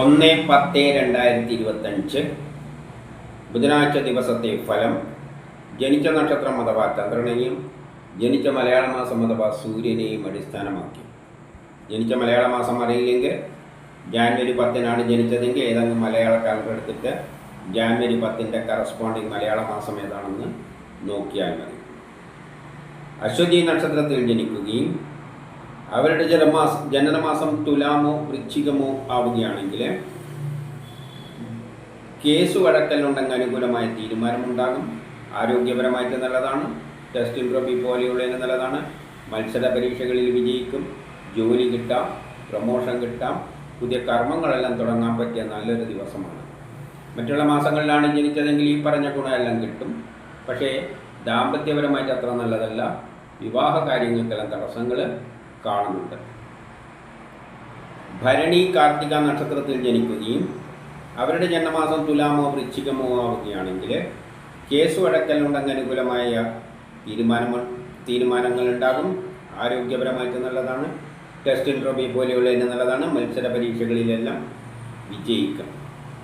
ഒന്ന് പത്ത് രണ്ടായിരത്തി ഇരുപത്തഞ്ച്. ബുധനാഴ്ച ദിവസത്തെ ഫലം. ജനിച്ച നക്ഷത്രം അഥവാ ചന്ദ്രനെയും ജനിച്ച മലയാള മാസം അഥവാ സൂര്യനെയും അടിസ്ഥാനമാക്കി. ജനിച്ച മലയാള മാസം അറിയില്ലെങ്കിൽ ജാനുവരി പത്തിനാണ് ജനിച്ചതെങ്കിൽ ഏതെങ്കിലും മലയാള കാലം എടുത്തിട്ട് ജാനുവരി പത്തിന്റെ കറസ്പോണ്ടിങ് മലയാള മാസം ഏതാണെന്ന് നോക്കിയാൽ മതി. അശ്വതി നക്ഷത്രത്തിൽ ജനിക്കുകയും അവരുടെ ജനമാസം ജനനമാസം തുലാമോ വൃശ്ചികമോ ആവുകയാണെങ്കിൽ കേസ് വഴക്കലുണ്ടെങ്കിൽ അനുകൂലമായ തീരുമാനമുണ്ടാകും. ആരോഗ്യപരമായിട്ട് നല്ലതാണ്. ടെസ്റ്റ് ഇൻട്രോപ്പി പോലെയുള്ളതിന് നല്ലതാണ്. മത്സര പരീക്ഷകളിൽ വിജയിക്കും. ജോലി കിട്ടാം. പ്രൊമോഷൻ കിട്ടാം. പുതിയ കർമ്മങ്ങളെല്ലാം തുടങ്ങാൻ പറ്റിയ നല്ലൊരു ദിവസമാണ്. മറ്റുള്ള മാസങ്ങളിലാണ് ജനിച്ചതെങ്കിൽ ഈ പറഞ്ഞ ഗുണമെല്ലാം കിട്ടും. പക്ഷേ ദാമ്പത്യപരമായിട്ട് അത്ര നല്ലതല്ല. വിവാഹ കാര്യങ്ങൾക്കെല്ലാം തടസ്സങ്ങൾ കാണുന്നുണ്ട്. ഭരണി കാർത്തിക നക്ഷത്രത്തിൽ ജനിക്കുകയും അവരുടെ ജന്മമാസം തുലാമോ വൃശ്ചികമോ ആവുകയാണെങ്കിൽ കേസ് വഴക്കലുണ്ടെങ്കിൽ അനുകൂലമായ തീരുമാനങ്ങൾ തീരുമാനങ്ങൾ ഉണ്ടാകും. ആരോഗ്യപരമായിട്ട് നല്ലതാണ്. ടെസ്റ്റ് ഇൻട്രോബി പോലെയുള്ളതിന് നല്ലതാണ്. മത്സര പരീക്ഷകളിലെല്ലാം വിജയിക്കും.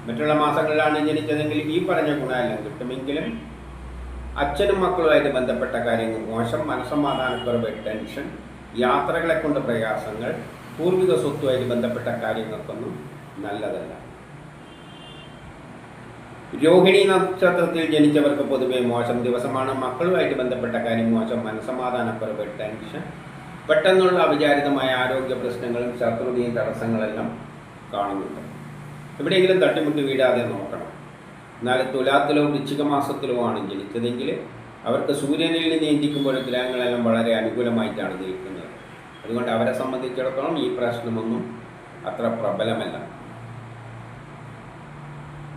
മറ്റുള്ള മാസങ്ങളിലാണ് ജനിച്ചതെങ്കിൽ ഈ പറഞ്ഞ ഗുണമെല്ലാം കിട്ടുമെങ്കിലും അച്ഛനും മക്കളുമായിട്ട് ബന്ധപ്പെട്ട കാര്യങ്ങൾ മോശം മനസ്സമാധാനക്കുറവ് ടെൻഷൻ യാത്രകളെ കൊണ്ട് പ്രയാസങ്ങൾ പൂർവിക സ്വത്തുമായിട്ട് ബന്ധപ്പെട്ട കാര്യങ്ങൾക്കൊന്നും നല്ലതല്ല. രോഹിണി നക്ഷത്രത്തിൽ ജനിച്ചവർക്ക് പൊതുവെ മോശം ദിവസമാണ്. മക്കളുമായിട്ട് ബന്ധപ്പെട്ട കാര്യം മോശം. മനസ്സമാധാനക്കുറവ് ടെൻഷൻ പെട്ടെന്നുള്ള അവിചാരിതമായ ആരോഗ്യ പ്രശ്നങ്ങളും ശത്രുതയും തടസ്സങ്ങളെല്ലാം കാണുന്നുണ്ട്. എവിടെയെങ്കിലും തട്ടിമുട്ടി വീഴാതെ നോക്കണം. എന്നാൽ തുലാത്തിലോ വൃശ്ചിക മാസത്തിലോ ആണ് ജനിച്ചതെങ്കിൽ അവർക്ക് സൂര്യനിൽ നിന്ന് ചിന്തിക്കുമ്പോൾ ഗ്രഹങ്ങളെല്ലാം വളരെ അനുകൂലമായിട്ടാണ് നിൽക്കുന്നത് അതുകൊണ്ട് അവരെ സംബന്ധിച്ചിടത്തോളം ഈ പ്രശ്നമൊന്നും അത്ര പ്രബലമല്ല.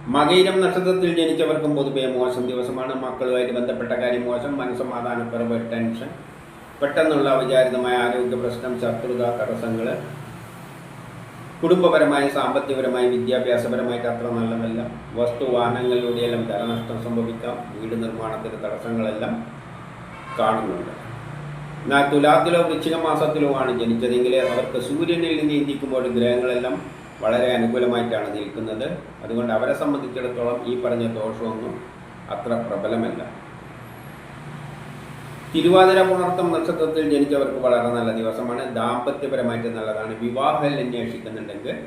മകയിരം നക്ഷത്രത്തിൽ ജനിച്ചവർക്കും പൊതുവേ മോശം ദിവസമാണ്. മക്കളുമായിട്ട് ബന്ധപ്പെട്ട കാര്യം മോശം. മനസ്സമാധാനക്കുറവ് ടെൻഷൻ പെട്ടെന്നുള്ള അവിചാരിതമായ ആരോഗ്യ പ്രശ്നം ശത്രുത തടസ്സങ്ങൾ. കുടുംബപരമായി സാമ്പത്തികപരമായി വിദ്യാഭ്യാസപരമായിട്ട് അത്ര നല്ലതല്ല. വസ്തു വാഹനങ്ങളിലൂടെയെല്ലാം ധനനഷ്ടം സംഭവിക്കാം. വീട് നിർമ്മാണത്തിന് തടസ്സങ്ങളെല്ലാം കാണുന്നുണ്ട്. എന്നാൽ തുലാത്തിലോ വൃശ്ചിക മാസത്തിലോ ആണ് ജനിച്ചതെങ്കിൽ അവർക്ക് സൂര്യനിൽ നിന്ന് ചിന്തിക്കുമ്പോൾ ഗ്രഹങ്ങളെല്ലാം വളരെ അനുകൂലമായിട്ടാണ് നിൽക്കുന്നത്. അതുകൊണ്ട് അവരെ സംബന്ധിച്ചിടത്തോളം ഈ പറഞ്ഞ ദോഷമൊന്നും അത്ര പ്രബലമല്ല. തിരുവാതിര പുണർത്തം നക്ഷത്രത്തിൽ ജനിച്ചവർക്ക് വളരെ നല്ല ദിവസമാണ്. ദാമ്പത്യപരമായിട്ട് നല്ലതാണ്. വിവാഹം അന്വേഷിക്കുന്നുണ്ടെങ്കിൽ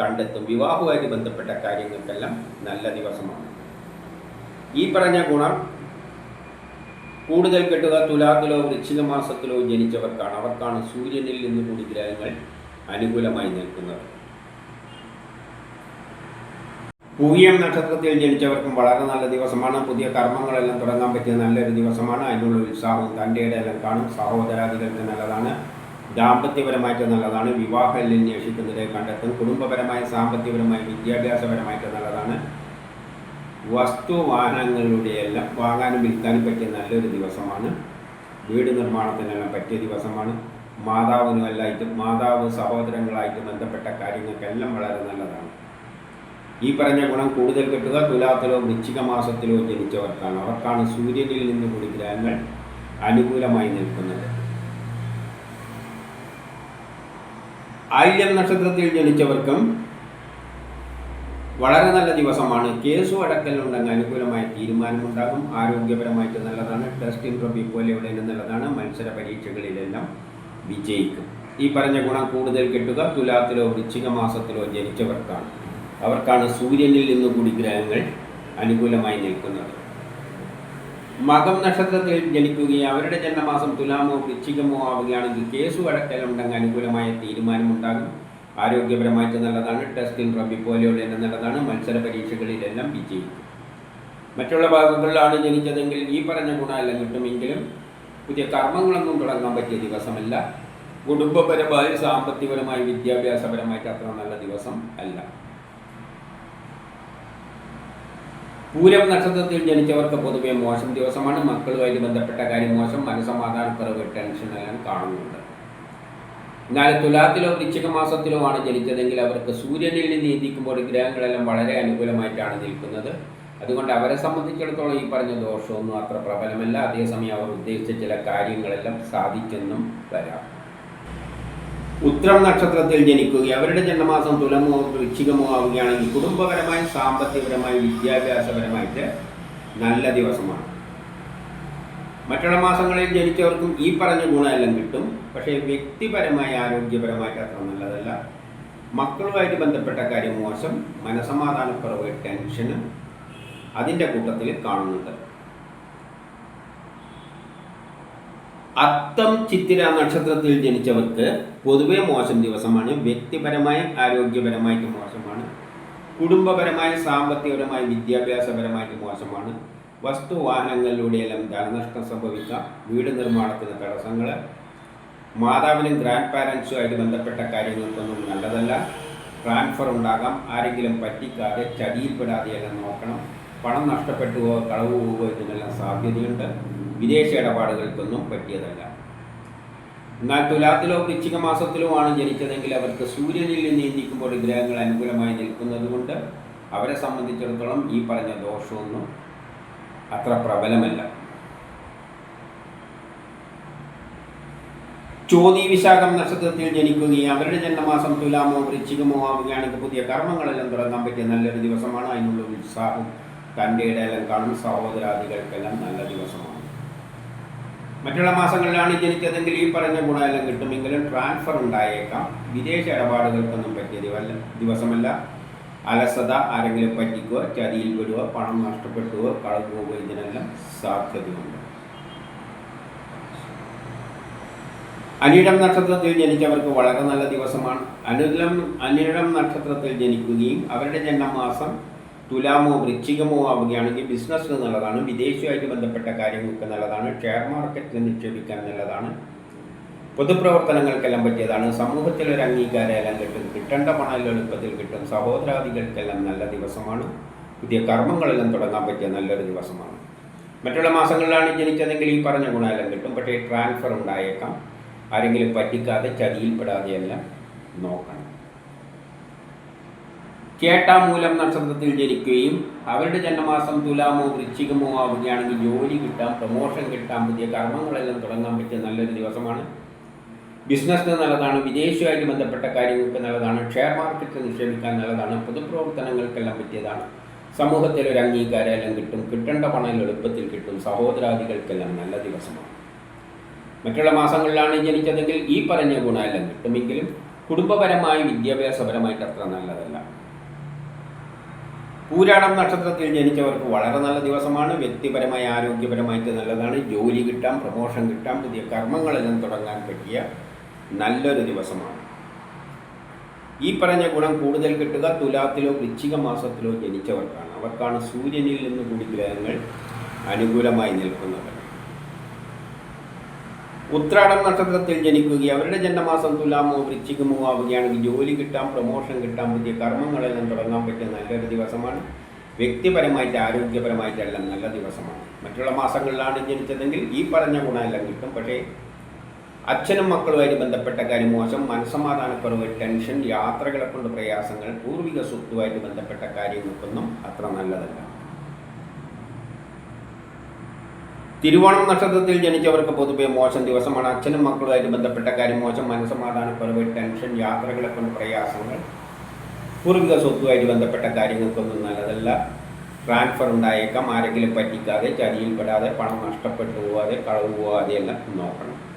കണ്ടെത്തും. വിവാഹവുമായിട്ട് ബന്ധപ്പെട്ട കാര്യങ്ങൾക്കെല്ലാം നല്ല ദിവസമാണ്. ഈ പറഞ്ഞ ഗുണം കൂടുതൽ കെട്ടുക തുലാത്തിലോ വൃശ്ചിക മാസത്തിലോ ജനിച്ചവർക്കാണ്. അവർക്കാണ് സൂര്യനിൽ നിന്ന് കൂടി ഗ്രഹങ്ങൾ അനുകൂലമായി നിൽക്കുന്നത്. പൂയം നക്ഷത്രത്തിൽ ജനിച്ചവർക്കും വളരെ നല്ല ദിവസമാണ്. പുതിയ കർമ്മങ്ങളെല്ലാം തുടങ്ങാൻ പറ്റിയ നല്ലൊരു ദിവസമാണ്. അതിനുള്ള ഉത്സാഹവും തന്റെ എല്ലാം കാണും. സഹോദരാദികൾക്ക് നല്ലതാണ്. ദാമ്പത്യപരമായിട്ട് നല്ലതാണ്. വിവാഹം അന്വേഷിക്കുന്നതിനെ കണ്ടെത്തും. കുടുംബപരമായി സാമ്പത്തികപരമായി വിദ്യാഭ്യാസപരമായിട്ട് നല്ലതാണ്. വസ്തു വാഹനങ്ങളുടെ എല്ലാം വാങ്ങാനും വിൽക്കാനും പറ്റിയ നല്ലൊരു ദിവസമാണ്. വീട് നിർമ്മാണത്തിനെല്ലാം പറ്റിയ ദിവസമാണ്. മാതാവിനുമെല്ലായിട്ട് മാതാവ് സഹോദരങ്ങളായിട്ട് ബന്ധപ്പെട്ട കാര്യങ്ങൾക്കെല്ലാം വളരെ നല്ലതാണ്. ഈ പറഞ്ഞ ഗുണം കൂടുതൽ കിട്ടുക തുലാത്തിലോ വൃശ്ചിക മാസത്തിലോ ജനിച്ചവർക്കാണ്. അവർക്കാണ് സൂര്യനിൽ നിന്ന് കൂടി ഗ്രഹങ്ങൾ അനുകൂലമായി നിൽക്കുന്നത്. ആയില്യം നക്ഷത്രത്തിൽ ജനിച്ചവർക്കും വളരെ നല്ല ദിവസമാണ്. കേസു അടക്കലുണ്ടെങ്കിൽ അനുകൂലമായ തീരുമാനമുണ്ടാകും. ആരോഗ്യപരമായിട്ട് നല്ലതാണ്. ടെസ്റ്റ് പോലെ പോലെയുള്ള നല്ലതാണ്. മത്സര പരീക്ഷകളിലെല്ലാം വിജയിക്കും. ഈ പറഞ്ഞ ഗുണം കൂടുതൽ കിട്ടുക. തുലാത്തിലോ വൃശ്ചിക മാസത്തിലോ ജനിച്ചവർക്കാണ്. അവർക്കാണ് സൂര്യനിൽ നിന്ന് കൂടി ഗ്രഹങ്ങൾ അനുകൂലമായി നിൽക്കുന്നത്. മകം നക്ഷത്രത്തിൽ ജനിക്കുകയും അവരുടെ ജന്മമാസം തുലാമോ വൃശ്ചികമോ ആവുകയാണെങ്കിൽ കേസ് വഴക്കലുണ്ടെങ്കിൽ അനുകൂലമായ തീരുമാനമുണ്ടാകും. ആരോഗ്യപരമായിട്ട് നല്ലതാണ് ടെസ്റ്റിംഗ് റബ്ബി പോലെയുള്ള നല്ലതാണ് മത്സര പരീക്ഷകളിലെല്ലാം വിജയിക്കും. മറ്റുള്ള ഭാഗങ്ങളിലാണ് ജനിച്ചതെങ്കിൽ ഈ പറഞ്ഞ ഗുണമെല്ലാം കിട്ടുമെങ്കിലും പുതിയ കർമ്മങ്ങളൊന്നും തുടങ്ങാൻ പറ്റിയ ദിവസമല്ല. കുടുംബപരമായി സാമ്പത്തികപരമായി വിദ്യാഭ്യാസപരമായിട്ട് അത്ര നല്ല ദിവസം അല്ല. പൂരം നക്ഷത്രത്തിൽ ജനിച്ചവർക്ക് പൊതുവെ മോശം ദിവസമാണ്. മക്കളുമായിട്ട് ബന്ധപ്പെട്ട കാര്യം മോശം. മനസ്സമാധാനക്കുറവ് ടെൻഷൻ എല്ലാം കാണുന്നുണ്ട്. എന്നാൽ തുലാത്തിലോ വൃശ്ചിക മാസത്തിലോ ആണ് ജനിച്ചതെങ്കിൽ അവർക്ക് സൂര്യനിൽ നിന്ന് നീന്തിക്കുമ്പോൾ ഗ്രഹങ്ങളെല്ലാം വളരെ അനുകൂലമായിട്ടാണ് നിൽക്കുന്നത്. അതുകൊണ്ട് അവരെ സംബന്ധിച്ചിടത്തോളം ഈ പറഞ്ഞ ദോഷമൊന്നും അത്ര പ്രബലമല്ല. അതേസമയം അവർ ഉദ്ദേശിച്ച ചില കാര്യങ്ങളെല്ലാം സാധിച്ചെന്നും വരാം. ഉത്രം നക്ഷത്രത്തിൽ ജനിക്കുകയും അവരുടെ ജന്മമാസം തുലമോ വൃശ്ചികമോ ആവുകയാണെങ്കിൽ കുടുംബപരമായി സാമ്പത്തികപരമായി വിദ്യാഭ്യാസപരമായിട്ട് നല്ല ദിവസമാണ്. മറ്റുള്ള മാസങ്ങളിൽ ജനിച്ചവർക്കും ഈ പറഞ്ഞ ഗുണമെല്ലാം കിട്ടും. പക്ഷേ വ്യക്തിപരമായി ആരോഗ്യപരമായിട്ട് അത്ര നല്ലതല്ല. മക്കളുമായിട്ട് ബന്ധപ്പെട്ട കാര്യം മോശം. മനസമാധാനക്കുറവ് ടെൻഷന് അതിന്റെ കൂട്ടത്തിൽ കാണുന്നുണ്ട്. അത്തം ചിത്തിര നക്ഷത്രത്തിൽ ജനിച്ചവർക്ക് പൊതുവെ മോശം ദിവസമാണ്. വ്യക്തിപരമായി ആരോഗ്യപരമായിട്ട് മോശമാണ്. കുടുംബപരമായി സാമ്പത്തികപരമായി വിദ്യാഭ്യാസപരമായിട്ട് മോശമാണ്. വസ്തു വാഹനങ്ങളിലൂടെയെല്ലാം ധനനഷ്ടം സംഭവിക്കാം. വീട് നിർമ്മാണത്തിന് തടസ്സങ്ങൾ മാതാവിനും ഗ്രാൻഡ് പാരൻസുമായിട്ട് ബന്ധപ്പെട്ട കാര്യങ്ങൾക്കൊന്നും നല്ലതല്ല. ട്രാൻസ്ഫർ ഉണ്ടാകാം. ആരെങ്കിലും പറ്റിക്കാതെ ചതിയിൽപ്പെടാതെയെല്ലാം നോക്കണം. പണം നഷ്ടപ്പെട്ടു പോവുക കളവ് പോവുക ഇതിനെല്ലാം സാധ്യതയുണ്ട്. വിദേശ ഇടപാടുകൾക്കൊന്നും പറ്റിയതല്ല. എന്നാൽ തുലാത്തിലോ വൃശ്ചിക മാസത്തിലോ ആണ് ജനിച്ചതെങ്കിൽ അവർക്ക് സൂര്യനിൽ നീന്തിക്കുമ്പോൾ ഗ്രഹങ്ങൾ അനുകൂലമായി നിൽക്കുന്നതുകൊണ്ട് അവരെ സംബന്ധിച്ചിടത്തോളം ഈ പറഞ്ഞ ദോഷമൊന്നും അത്ര പ്രബലമല്ല. ചോതി വിശാഖം നക്ഷത്രത്തിൽ ജനിക്കുകയും അവരുടെ ജന്മമാസം തുലാമോ വൃശ്ചികമോ ആവുകയാണെങ്കിൽ പുതിയ കർമ്മങ്ങളെല്ലാം തുടങ്ങാൻ പറ്റിയ നല്ലൊരു ദിവസമാണ് അതിനുള്ള ഉത്സാഹം. തന്റെ ഇടയെല്ലാം കാണും. സഹോദരാദികൾക്കെല്ലാം നല്ല ദിവസമാണ്. മറ്റുള്ള മാസങ്ങളിലാണ് ജനിച്ചതെങ്കിൽ ഈ പറഞ്ഞ ഗുണമെല്ലാം കിട്ടുമെങ്കിലും ട്രാൻസ്ഫർ ഉണ്ടായേക്കാം. വിദേശ ഇടപാടുകൾക്കൊന്നും പറ്റിയ ദിവസമല്ല. അലസത ആരെങ്കിലും പറ്റിക്കുക ചതിയിൽ വിടുക പണം നഷ്ടപ്പെട്ടുക കളവ് പോവുക ഇതിനെല്ലാം സാധ്യതയുണ്ട്. അനിഴം നക്ഷത്രത്തിൽ ജനിച്ചവർക്ക് വളരെ നല്ല ദിവസമാണ്. അനുലം അനിഴം നക്ഷത്രത്തിൽ ജനിക്കുകയും അവരുടെ ജന്മമാസം തുലാമോ വൃശ്ചികമോ ആവുകയാണെങ്കിൽ ബിസിനസ്സിന് നല്ലതാണ് വിദേശവുമായിട്ട് ബന്ധപ്പെട്ട കാര്യങ്ങൾക്ക് നല്ലതാണ് ഷെയർ മാർക്കറ്റിൽ നിക്ഷേപിക്കാൻ നല്ലതാണ്. പൊതുപ്രവർത്തനങ്ങൾക്കെല്ലാം പറ്റിയതാണ്. സമൂഹത്തിൽ ഒരു അംഗീകാരമെല്ലാം കിട്ടും. കിട്ടേണ്ട പണം എളുപ്പത്തിൽ കിട്ടും. സഹോദരാദികൾക്കെല്ലാം നല്ല ദിവസമാണ്. പുതിയ കർമ്മങ്ങളെല്ലാം തുടങ്ങാൻ പറ്റിയ നല്ലൊരു ദിവസമാണ്. മറ്റുള്ള മാസങ്ങളിലാണ് ജനിച്ചതെങ്കിൽ ഈ പറഞ്ഞ ഗുണമെല്ലാം കിട്ടും. പക്ഷേ ട്രാൻസ്ഫർ ഉണ്ടായേക്കാം. ആരെങ്കിലും പറ്റിക്കാതെ ചതിയിൽപ്പെടാതെയെല്ലാം നോക്കണം. കേട്ടാമൂലം നക്ഷത്രത്തിൽ ജനിക്കുകയും അവരുടെ ജന്മമാസം തുലാമോ വൃശ്ചികമോ ആവുകയാണെങ്കിൽ ജോലി കിട്ടാം പ്രൊമോഷൻ കിട്ടാം പുതിയ കർമ്മങ്ങളെല്ലാം തുടങ്ങാൻ പറ്റിയ നല്ലൊരു ദിവസമാണ്. ബിസിനസ്സിന് നല്ലതാണ് വിദേശവുമായി ബന്ധപ്പെട്ട കാര്യങ്ങൾക്ക് നല്ലതാണ് ഷെയർ മാർക്കറ്റിൽ നിക്ഷേപിക്കാൻ നല്ലതാണ് പൊതുപ്രവർത്തനങ്ങൾക്കെല്ലാം പറ്റിയതാണ്. സമൂഹത്തിൽ ഒരു അംഗീകാരം എല്ലാം കിട്ടും കിട്ടേണ്ട പണം എളുപ്പത്തിൽ കിട്ടും സഹോദരാദികൾക്കെല്ലാം നല്ല ദിവസമാണ്. മറ്റുള്ള മാസങ്ങളിലാണ് ജനിച്ചതെങ്കിൽ ഈ പറഞ്ഞ ഗുണമെല്ലാം കിട്ടുമെങ്കിലും കുടുംബപരമായി വിദ്യാഭ്യാസപരമായിട്ട് അത്ര നല്ലതല്ല. പൂരാടം നക്ഷത്രത്തിൽ ജനിച്ചവർക്ക് വളരെ നല്ല ദിവസമാണ് വ്യക്തിപരമായി ആരോഗ്യപരമായിട്ട് നല്ലതാണ് ജോലി കിട്ടാം പ്രമോഷൻ കിട്ടാം പുതിയ കർമ്മങ്ങളെല്ലാം തുടങ്ങാൻ പറ്റിയ നല്ലൊരു ദിവസമാണ്. ഈ പറഞ്ഞ ഗുണം കൂടുതൽ കിട്ടുക തുലാത്തിലോ വൃശ്ചിക മാസത്തിലോ ജനിച്ചവർക്കാണ്. അവർക്കാണ് സൂര്യനിൽ നിന്ന് കൂടി ഗ്രഹങ്ങൾ അനുകൂലമായി നിൽക്കുന്നത്. ഉത്രാടം നക്ഷത്രത്തിൽ ജനിക്കുകയും അവരുടെ ജന്മമാസം തുലാമോ വൃശ്ചികമോ ആവുകയാണെങ്കിൽ ജോലി കിട്ടാം പ്രൊമോഷൻ കിട്ടാം പുതിയ കർമ്മങ്ങളെല്ലാം തുടങ്ങാൻ പറ്റിയ നല്ലൊരു ദിവസമാണ്. വ്യക്തിപരമായിട്ട് ആരോഗ്യപരമായിട്ടെല്ലാം നല്ല ദിവസമാണ്. മറ്റുള്ള മാസങ്ങളിലാണ് ജനിച്ചതെങ്കിൽ ഈ പറഞ്ഞ ഗുണമെല്ലാം കിട്ടും. പക്ഷേ അച്ഛനും മക്കളുമായിട്ട് ബന്ധപ്പെട്ട കാര്യം മോശം. മനസ്സമാധാനക്കുറവ് ടെൻഷൻ യാത്രകളെ കൊണ്ട് പ്രയാസങ്ങൾ പൂർവിക സ്വത്തുമായിട്ട് ബന്ധപ്പെട്ട കാര്യങ്ങൾക്കൊന്നും അത്ര നല്ലതല്ല. തിരുവോണം നക്ഷത്രത്തിൽ ജനിച്ചവർക്ക് പൊതുവെ മോശം ദിവസമാണ്. അച്ഛനും മക്കളുമായിട്ട് ബന്ധപ്പെട്ട കാര്യം മോശം. മനസ്സമാധാനക്കുറവ് ടെൻഷൻ യാത്രകളെ കൊണ്ട് പ്രയാസങ്ങൾ പൂർവിക സ്വത്തുമായിട്ട് ബന്ധപ്പെട്ട കാര്യങ്ങൾക്കൊന്നും നല്ലതല്ല. ട്രാൻസ്ഫർ ഉണ്ടായേക്കാം. ആരെങ്കിലും പറ്റിക്കാതെ ചതിയിൽപ്പെടാതെ പണം നഷ്ടപ്പെട്ടു പോവാതെ കളവ് പോവാതെ എല്ലാം നോക്കണം.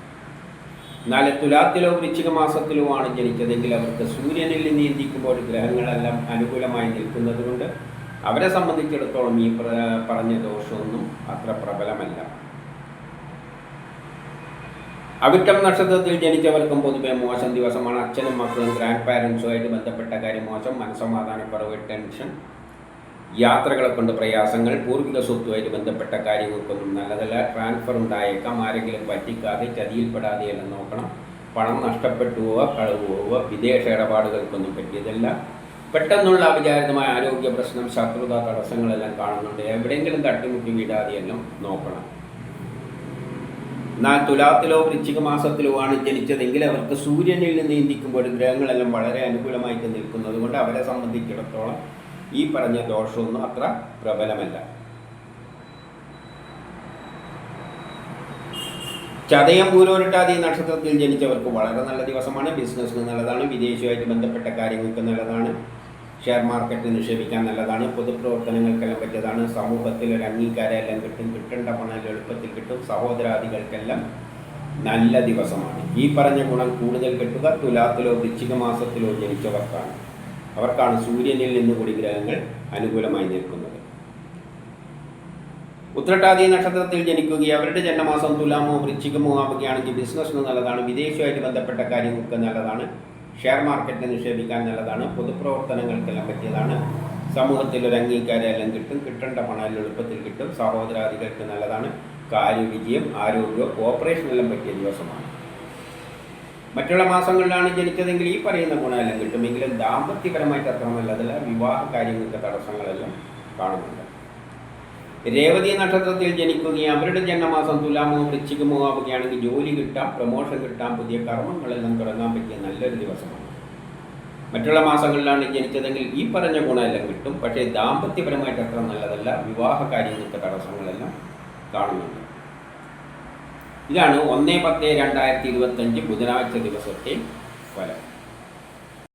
എന്നാൽ തുലാത്തിലോ വൃശ്ചിക മാസത്തിലോ ആണ് ജനിച്ചതെങ്കിൽ അവർക്ക് സൂര്യനിൽ നീന്തിക്കുമ്പോൾ ഗ്രഹങ്ങളെല്ലാം അനുകൂലമായി നിൽക്കുന്നതുകൊണ്ട് അവരെ സംബന്ധിച്ചിടത്തോളം ഈ പറഞ്ഞ ദോഷമൊന്നും അത്ര പ്രബലമല്ല. അവിട്ടം നക്ഷത്രത്തിൽ ജനിച്ചവർക്കും പൊതുവെ മോശം ദിവസമാണ്. അച്ഛനും മക്കളും ഗ്രാൻഡ് പാരൻസുമായിട്ട് ബന്ധപ്പെട്ട കാര്യം മോശം മനസ്സമാധാനക്കുറവ് ടെൻഷൻ യാത്രകളെ കൊണ്ട് പ്രയാസങ്ങൾ പൂർവിക സ്വത്തുമായിട്ട് ബന്ധപ്പെട്ട കാര്യങ്ങൾക്കൊന്നും നല്ലതല്ല. ട്രാൻസ്ഫർ ഉണ്ടായേക്കാം ആരെങ്കിലും പറ്റിക്കാതെ ചതിയിൽപ്പെടാതെ എല്ലാം നോക്കണം. പണം നഷ്ടപ്പെട്ടു പോവുക കളവ് പോവുക വിദേശ ഇടപാടുകൾക്കൊന്നും പറ്റിയതല്ല. പെട്ടെന്നുള്ള അവിചാരിതമായ ആരോഗ്യ പ്രശ്നം ശത്രുത തടസ്സങ്ങളെല്ലാം കാണുന്നുണ്ട്. എവിടെയെങ്കിലും തട്ടിമുട്ടി വീഴാതെയെല്ലാം നോക്കണം. എന്നാൽ തുലാത്തിലോ വൃശ്ചിക മാസത്തിലോ ആണ് ജനിച്ചതെങ്കിൽ അവർക്ക് സൂര്യനിൽ നിന്ന് നീന്തിക്കുമ്പോൾ ഗ്രഹങ്ങളെല്ലാം വളരെ അനുകൂലമായിട്ട് നിൽക്കുന്നത് കൊണ്ട് അവരെ സംബന്ധിച്ചിടത്തോളം ഈ പറഞ്ഞ ദോഷമൊന്നും അത്ര പ്രബലമല്ല. ചതയം പൂരോരിട്ടാതി നക്ഷത്രത്തിൽ ജനിച്ചവർക്ക് വളരെ നല്ല ദിവസമാണ്. ബിസിനസ്സിന് നല്ലതാണ്. വിദേശവുമായിട്ട് ബന്ധപ്പെട്ട കാര്യങ്ങൾക്ക് നല്ലതാണ്. ഷെയർ മാർക്കറ്റിൽ നിക്ഷേപിക്കാൻ നല്ലതാണ്. പൊതുപ്രവർത്തനങ്ങൾക്കെല്ലാം പറ്റിയതാണ്. സമൂഹത്തിൽ ഒരു അംഗീകാരമെല്ലാം കിട്ടും. കിട്ടേണ്ട പണം എളുപ്പത്തിൽ കിട്ടും. സഹോദരാദികൾക്കെല്ലാം നല്ല ദിവസമാണ്. ഈ പറഞ്ഞ ഗുണം കൂടുതൽ കിട്ടുക തുലാത്തിലോ വൃശ്ചിക മാസത്തിലോ ജനിച്ചവർക്കാണ്. അവർക്കാണ് സൂര്യനിൽ നിന്ന് കൂടി ഗ്രഹങ്ങൾ അനുകൂലമായി നിൽക്കുന്നത്. ഉത്രട്ടാതി നക്ഷത്രത്തിൽ ജനിക്കുകയും അവരുടെ ജന്മമാസം തുലാമോ വൃശ്ചികമോ ആവുകയാണെങ്കിൽ ബിസിനസ്സിന് നല്ലതാണ് വിദേശവുമായിട്ട് ബന്ധപ്പെട്ട കാര്യങ്ങൾക്ക് നല്ലതാണ് ഷെയർ മാർക്കറ്റിൽ നിക്ഷേപിക്കാൻ നല്ലതാണ് പൊതുപ്രവർത്തനങ്ങൾക്കെല്ലാം പറ്റിയതാണ്. സമൂഹത്തിൽ ഒരു അംഗീകാരമെല്ലാം കിട്ടും കിട്ടേണ്ട പണം എളുപ്പത്തിൽ കിട്ടും സഹോദരാദികൾക്ക് നല്ലതാണ് കാര്യവിജയം ആരോഗ്യം ഓപ്പറേഷനെല്ലാം പറ്റിയ ദിവസമാണ്. മറ്റുള്ള മാസങ്ങളിലാണ് ജനിച്ചതെങ്കിൽ ഈ പറയുന്ന ഗുണമെല്ലാം കിട്ടുമെങ്കിലും ദാമ്പത്യപരമായിട്ട് അത്രമല്ലതല്ല വിവാഹ കാര്യങ്ങൾക്ക് തടസ്സങ്ങളെല്ലാം കാണുന്നുണ്ട്. രേവതി നക്ഷത്രത്തിൽ ജനിക്കുകയും അവരുടെ ജന്മമാസം തുലാമോ വൃശ്ചികമോ ആവുകയാണെങ്കിൽ ജോലി കിട്ടാം പ്രൊമോഷൻ കിട്ടാം പുതിയ കർമ്മങ്ങളെല്ലാം തുടങ്ങാൻ പറ്റിയ നല്ലൊരു ദിവസമാണ്. മറ്റുള്ള മാസങ്ങളിലാണ് ജനിച്ചതെങ്കിൽ ഈ പറഞ്ഞ ഗുണമെല്ലാം കിട്ടും. പക്ഷേ ദാമ്പത്യപരമായിട്ട് അത്ര നല്ലതല്ല. വിവാഹ കാര്യങ്ങൾക്ക് തടസ്സങ്ങളെല്ലാം കാണുന്നുണ്ട്. ഇതാണ് ഒന്ന് പത്ത് രണ്ടായിരത്തി ഇരുപത്തഞ്ച് ബുധനാഴ്ച ദിവസത്തെ ഫലം.